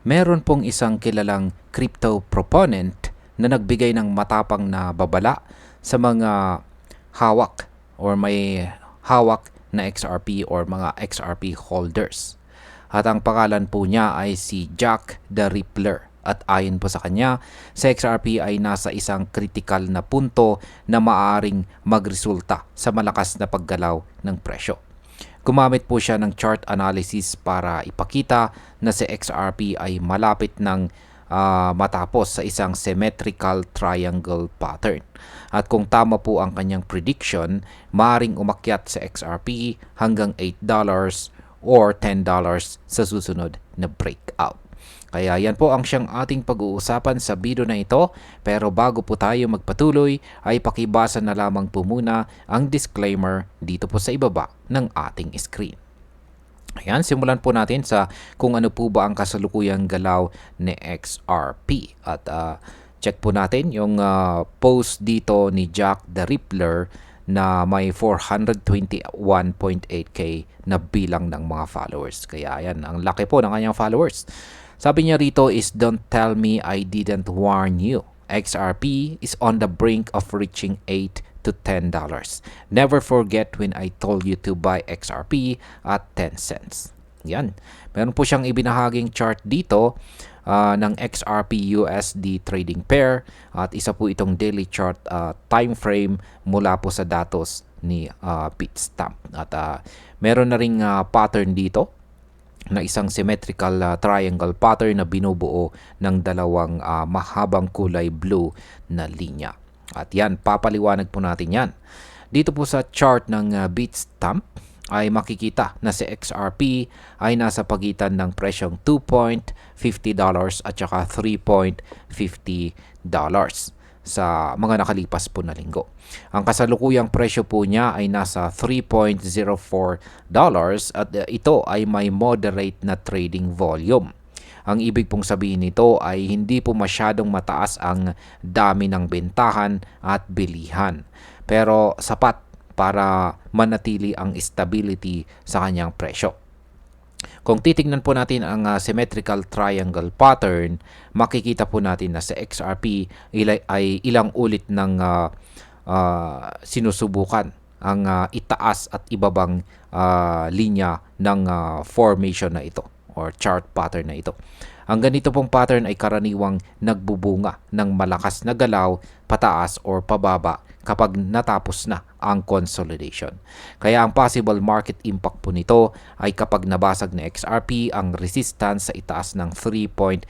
meron pong isang kilalang crypto proponent na nagbigay ng matapang na babala sa mga hawak or may hawak na XRP or mga XRP holders. At ang pangalan po niya ay si Jack the Rippler. At ayon po sa kanya, sa XRP ay nasa isang critical na punto na maaring magresulta sa malakas na paggalaw ng presyo. Gumamit po siya ng chart analysis para ipakita na si XRP ay malapit ng ah, matapos sa isang symmetrical triangle pattern. At kung tama po ang kanyang prediction, maaring umakyat sa XRP hanggang $8 or $10 sa susunod na breakout. Kaya yan po ang siyang ating pag-uusapan sa video na ito. Pero bago po tayo magpatuloy, ay pakibasa na lamang po muna ang disclaimer dito po sa ibaba ng ating screen. Ayan, simulan po natin sa kung ano po ba ang kasalukuyang galaw ni XRP. At ah, check po natin yung ah, post dito ni Jack the Rippler na may 421.8k na bilang ng mga followers. Kaya ayan, ang laki po ng kanyang followers. Sabi niya rito is don't tell me I didn't warn you. XRP is on the brink of reaching 8 to 10 dollars. Never forget when I told you to buy XRP at 10 cents. Yan. Meron po siyang ibinahaging chart dito ah, ng XRP USD trading pair at isa po itong daily chart ah, time frame mula po sa datos ni uh, Bitstamp. At ah, meron na ring ah, pattern dito na isang symmetrical uh, triangle pattern na binubuo ng dalawang uh, mahabang kulay blue na linya. At yan, papaliwanag po natin yan. Dito po sa chart ng uh, Bitstamp ay makikita na si XRP ay nasa pagitan ng presyong $2.50 at saka $3.50 sa mga nakalipas po na linggo. Ang kasalukuyang presyo po niya ay nasa 3.04 dollars at uh, ito ay may moderate na trading volume. Ang ibig pong sabihin nito ay hindi po masyadong mataas ang dami ng bentahan at bilihan. Pero sapat para manatili ang stability sa kanyang presyo. Kung titingnan po natin ang uh, symmetrical triangle pattern, makikita po natin na sa XRP ilay, ay ilang ulit ng uh, uh, sinusubukan ang uh, itaas at ibabang uh, linya ng uh, formation na ito or chart pattern na ito. Ang ganito pong pattern ay karaniwang nagbubunga ng malakas na galaw pataas or pababa kapag natapos na ang consolidation. Kaya ang possible market impact po nito ay kapag nabasag na XRP ang resistance sa itaas ng $3.50,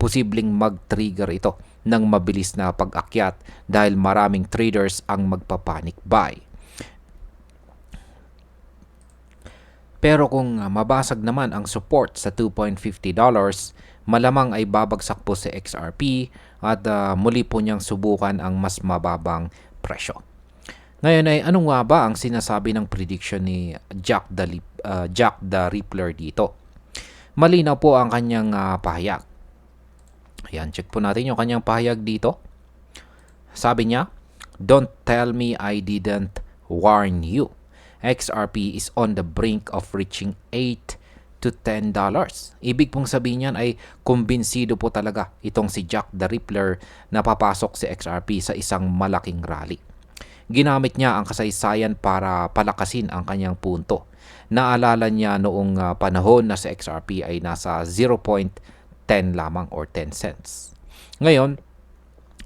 posibleng mag-trigger ito ng mabilis na pag-akyat dahil maraming traders ang magpapanic buy. Pero kung mabasag naman ang support sa $2.50, malamang ay babagsak po si XRP at uh, muli po niyang subukan ang mas mababang presyo. Ngayon ay ano nga ba ang sinasabi ng prediction ni Jack the, uh, Jack the Rippler dito? Malinaw po ang kanyang uh, pahayag. Ayan, check po natin yung kanyang pahayag dito. Sabi niya, Don't tell me I didn't warn you. XRP is on the brink of reaching 8 to 10 dollars. Ibig pong sabihin niyan ay kumbinsido po talaga itong si Jack the Rippler na papasok si XRP sa isang malaking rally. Ginamit niya ang kasaysayan para palakasin ang kanyang punto. Naalala niya noong uh, panahon na si XRP ay nasa 0.10 lamang or 10 cents. Ngayon,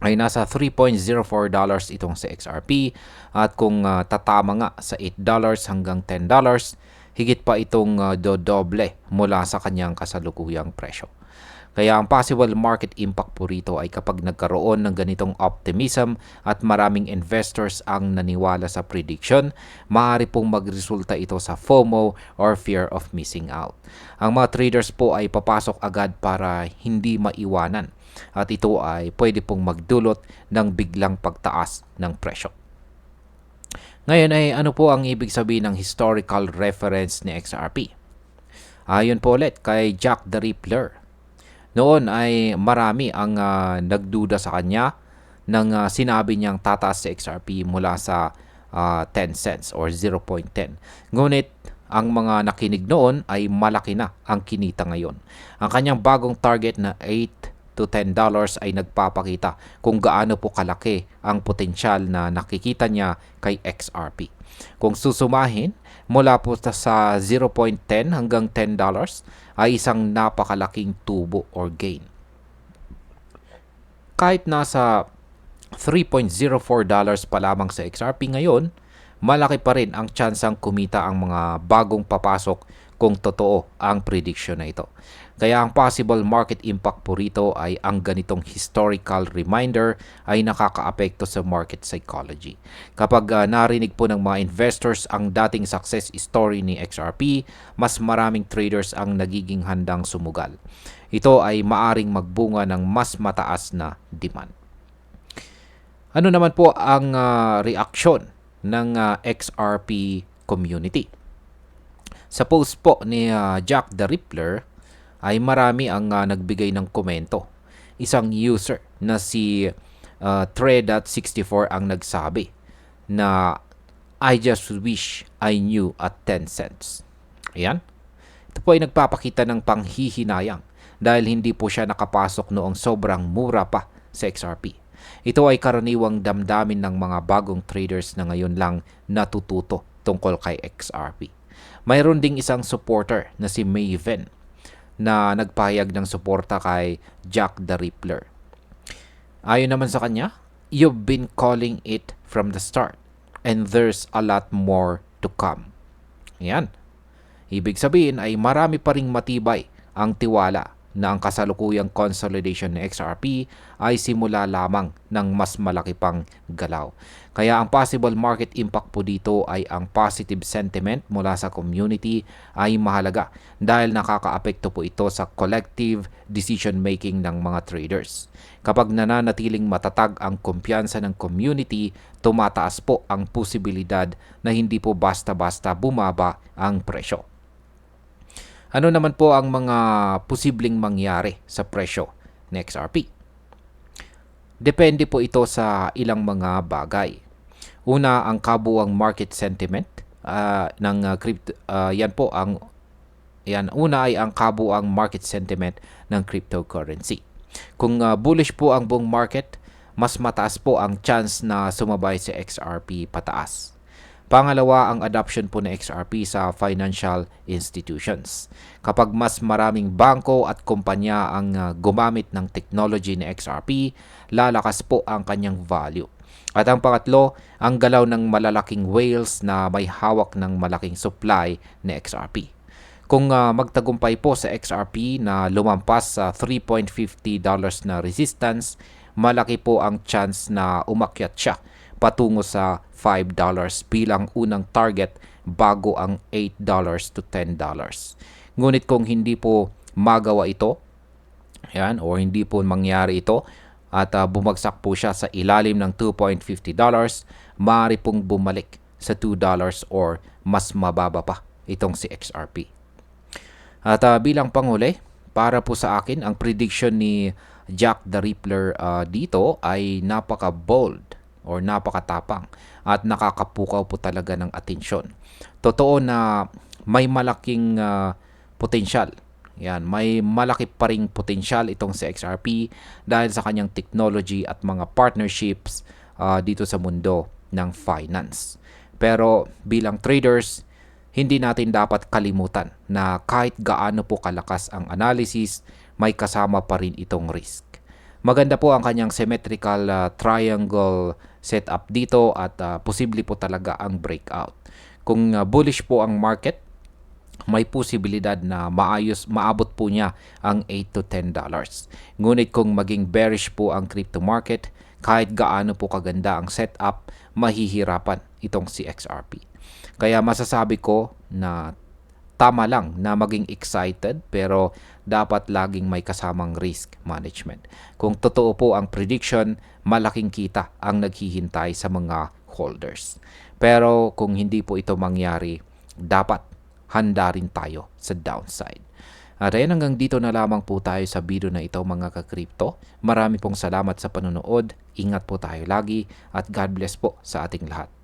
ay nasa 3.04 dollars itong sa XRP at kung uh, tatama nga sa 8 dollars hanggang 10 dollars higit pa itong uh, dodoble mula sa kanyang kasalukuyang presyo. Kaya ang possible market impact po rito ay kapag nagkaroon ng ganitong optimism at maraming investors ang naniwala sa prediction, maaari pong magresulta ito sa FOMO or fear of missing out. Ang mga traders po ay papasok agad para hindi maiwanan at ito ay pwede pong magdulot ng biglang pagtaas ng presyo. Ngayon ay ano po ang ibig sabihin ng historical reference ni XRP? Ayon po ulit kay Jack the Rippler noon ay marami ang uh, nagduda sa kanya nang uh, sinabi niyang tataas sa XRP mula sa uh, 10 cents or 0.10. Ngunit ang mga nakinig noon ay malaki na ang kinita ngayon. Ang kanyang bagong target na 8 to 10 dollars ay nagpapakita kung gaano po kalaki ang potensyal na nakikita niya kay XRP. Kung susumahin, mula po sa 0.10 hanggang 10 dollars ay isang napakalaking tubo or gain. Kahit nasa 3.04 dollars pa lamang sa XRP ngayon, malaki pa rin ang tsansang kumita ang mga bagong papasok kung totoo ang prediction na ito. Kaya ang possible market impact po rito ay ang ganitong historical reminder ay nakakaapekto sa market psychology. Kapag uh, narinig po ng mga investors ang dating success story ni XRP, mas maraming traders ang nagiging handang sumugal. Ito ay maaring magbunga ng mas mataas na demand. Ano naman po ang uh, reaksyon ng uh, XRP community? Sa post po ni uh, Jack the Rippler, ay marami ang uh, nagbigay ng komento. Isang user na si uh, Tre.64 ang nagsabi na I just wish I knew at 10 cents. Ayan. Ito po ay nagpapakita ng panghihinayang dahil hindi po siya nakapasok noong sobrang mura pa sa XRP. Ito ay karaniwang damdamin ng mga bagong traders na ngayon lang natututo tungkol kay XRP. Mayroon ding isang supporter na si Maven na nagpahayag ng suporta kay Jack the Rippler. Ayon naman sa kanya, you've been calling it from the start and there's a lot more to come. Yan. Ibig sabihin ay marami pa ring matibay ang tiwala na ang kasalukuyang consolidation ng XRP ay simula lamang ng mas malaki pang galaw. Kaya ang possible market impact po dito ay ang positive sentiment mula sa community ay mahalaga dahil nakakaapekto po ito sa collective decision making ng mga traders. Kapag nananatiling matatag ang kumpiyansa ng community, tumataas po ang posibilidad na hindi po basta-basta bumaba ang presyo. Ano naman po ang mga posibleng mangyari sa presyo ng XRP? Depende po ito sa ilang mga bagay. Una, ang kabuang market sentiment uh, ng uh, crypto uh, yan po ang yan una ay ang kabuang market sentiment ng cryptocurrency. Kung uh, bullish po ang buong market, mas mataas po ang chance na sumabay si XRP pataas. Pangalawa, ang adoption po ng XRP sa financial institutions. Kapag mas maraming bangko at kumpanya ang uh, gumamit ng technology ni XRP, lalakas po ang kanyang value. At ang pangatlo, ang galaw ng malalaking whales na may hawak ng malaking supply ni XRP. Kung uh, magtagumpay po sa XRP na lumampas sa $3.50 na resistance, malaki po ang chance na umakyat siya patungo sa $5 bilang unang target bago ang $8 to $10. Ngunit kung hindi po magawa ito, yan, o hindi po mangyari ito, at uh, bumagsak po siya sa ilalim ng $2.50, maaari pong bumalik sa $2 or mas mababa pa itong si XRP. At uh, bilang panghuli, para po sa akin, ang prediction ni Jack the Rippler uh, dito ay napaka-bold or napakatapang at nakakapukaw po talaga ng atensyon. Totoo na may malaking uh, potensyal. Yan, may malaki pa ring potensyal itong si XRP dahil sa kanyang technology at mga partnerships uh, dito sa mundo ng finance. Pero bilang traders, hindi natin dapat kalimutan na kahit gaano po kalakas ang analysis, may kasama pa rin itong risk. Maganda po ang kanyang symmetrical uh, triangle setup dito at uh, posible po talaga ang breakout. Kung uh, bullish po ang market, may posibilidad na maayos maabot po niya ang 8 to 10 dollars. Ngunit kung maging bearish po ang crypto market, kahit gaano po kaganda ang setup, mahihirapan itong si XRP. Kaya masasabi ko na tama lang na maging excited pero dapat laging may kasamang risk management. Kung totoo po ang prediction, malaking kita ang naghihintay sa mga holders. Pero kung hindi po ito mangyari, dapat handa rin tayo sa downside. At ayan hanggang dito na lamang po tayo sa video na ito mga kakripto. Marami pong salamat sa panonood. Ingat po tayo lagi at God bless po sa ating lahat.